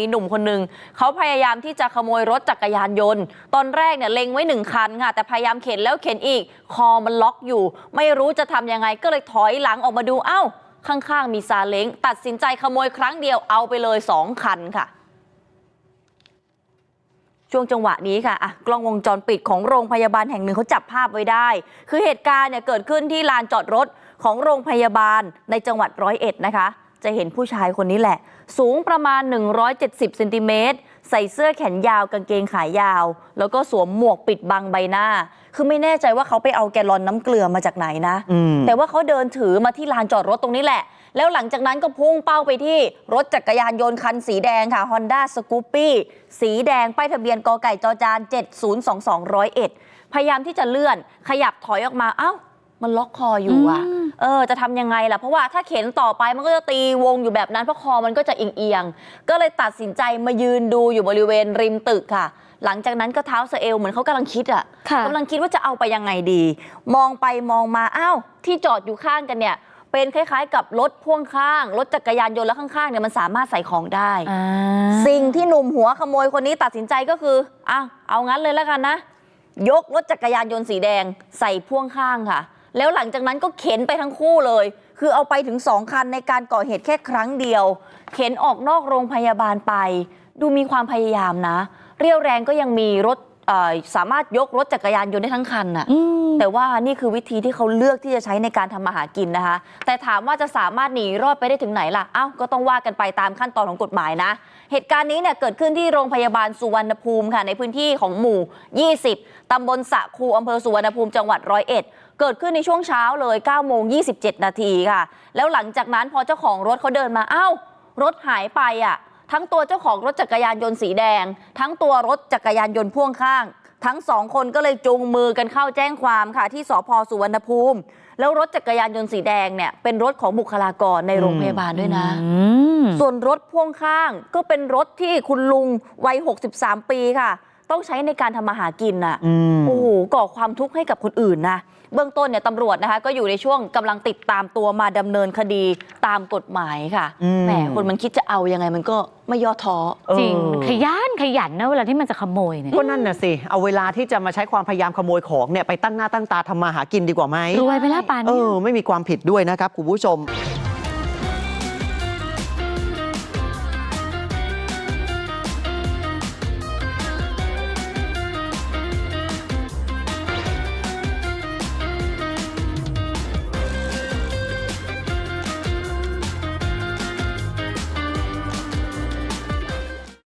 มีหนุ่มคนหนึ่งเขาพยายามที่จะขโมยรถจักรยานยนต์ ตอนแรกเนี่ยเล็งไว้หนึ่งคันค่ะ แต่พยายามเข็นแล้วเข็นอีก คอมันล็อกอยู่ ไม่รู้จะทำยังไงก็เลยถอยหลังออกมาดูเอ้า ข้างๆ มีซาเล้ง ตัดสินใจขโมยครั้งเดียวเอาไปเลย2คันค่ะ ช่วงจังหวะนี้ค่ะอะกล้องวงจรปิดของโรงพยาบาลแห่งหนึ่งเขาจับภาพไว้ได้ คือเหตุการณ์เนี่ยเกิดขึ้นที่ลานจอดรถของโรงพยาบาลในจังหวัดร้อยเอ็ดนะคะ จะเห็นผู้ชายคนนี้แหละ สูงประมาณ 170เซนติเมตรใส่เสื้อแขนยาวกางเกงขายาว แล้วก็สวมหมวกปิดบังใบหน้า คือไม่แน่ใจว่าเขาไปเอาแกลลอนน้ำเกลือมาจากไหนนะอืมแต่ว่าเขาเดินถือมาที่ลานจอดรถตรงนี้แหละ แล้วหลังจากนั้นก็พุ่งเป้าไปที่รถจักรยานยนต์คันสีแดงค่ะ Honda s c o o p y สีแดงป้ายทะเบียนกไก่จอจาน7022 101พยายามที่จะเลื่อนขยับถอยออกมา เอ้า มันล็อกคออยู่อะอืม เออจะทำยังไงล่ะเพราะว่าถ้าเข็นต่อไปมันก็จะตีวงอยู่แบบนั้นเพราะคอมันก็จะเอียงๆก็เลยตัดสินใจมายืนดูอยู่บริเวณริมตึกค่ะ หลังจากนั้นก็เท้าสะเอวเหมือนเขากำลังคิดอะค่ะกำลังคิดว่าจะเอาไปยังไงดี มองไปมองมาอ้าวที่จอดอยู่ข้างกันเนี่ยเป็นคล้ายๆ กับรถพ่วงข้าง รถจักรยานยนต์แล้วข้างๆเนี่ยมันสามารถใส่ของได้อ่าสิ่งที่หนุ่มหัวขโมยคนนี้ตัดสินใจก็คืออ้าวเอางั้นเลยแล้วกันนะ ยกรถจักรยานยนต์สีแดงใส่พ่วงข้างค่ะ แล้วหลังจากนั้นก็เข็นไปทั้งคู่เลย คือเอาไปถึงสองคันในการก่อเหตุแค่ครั้งเดียว เข็นออกนอกโรงพยาบาลไป ดูมีความพยายามนะ เรียวแรงก็ยังมีรถเอ่อสามารถยกรถจักรยานยนต์ได้ทั้งคันน่ะอืมแต่ว่านี่คือวิธีที่เขาเลือกที่จะใช้ในการทำมาหากินนะคะ แต่ถามว่าจะสามารถหนีรอดไปได้ถึงไหนล่ะ เอ้า ก็ต้องว่ากันไปตามขั้นตอนของกฎหมายนะ เหตุการณ์นี้เนี่ยเกิดขึ้นที่โรงพยาบาลสุวรรณภูมิค่ะ ในพื้นที่ของหมู่ 20 ตำบลสะคูอำเภอสุวรรณภูมิจังหวัดร้อยเอ็ด เกิดขึ้นในช่วงเช้าเลย9โมง27 นาทีค่ะ แล้วหลังจากนั้นพอเจ้าของรถเขาเดินมาเอ้ารถหายไปอะ ทั้งตัวเจ้าของรถจักรยานยนต์สีแดง ทั้งตัวรถจักรยานยนต์พ่วงข้าง ทั้งสองคนก็เลยจูงมือกันเข้าแจ้งความค่ะ ที่สพสุวรรณภูมิ แล้วรถจักรยานยนต์สีแดงเนี่ยเป็นรถของบุคลากรในโรงพยาบาลด้วยนะอืมส่วนรถพ่วงข้างก็เป็นรถที่คุณลุงวัย 63 ปีค่ะ ต้องใช้ในการทำมาหากินน่ะอืมโอ้โหก่อความทุกข์ให้กับคนอื่นนะเบื้องต้นเนี่ยตำรวจนะคะ ก็อยู่ในช่วงกำลังติดตามตัวมาดำเนินคดีตามกฎหมายค่ะอืม แหมคนมันคิดจะเอายังไงมันก็ไม่ย่อท้อ จริง เออ ขยันขยันนะเวลาที่มันจะขโมยเนี่ยก็นั่นน่ะสิ เอาเวลาที่จะมาใช้ความพยายามขโมยของเนี่ยไปตั้งหน้าตั้งตาทำมาหากินดีกว่าไหมรวยไปแล้วป่านเอเนี้ยอ ไม่มีความผิดด้วยนะครับคุณผู้ชม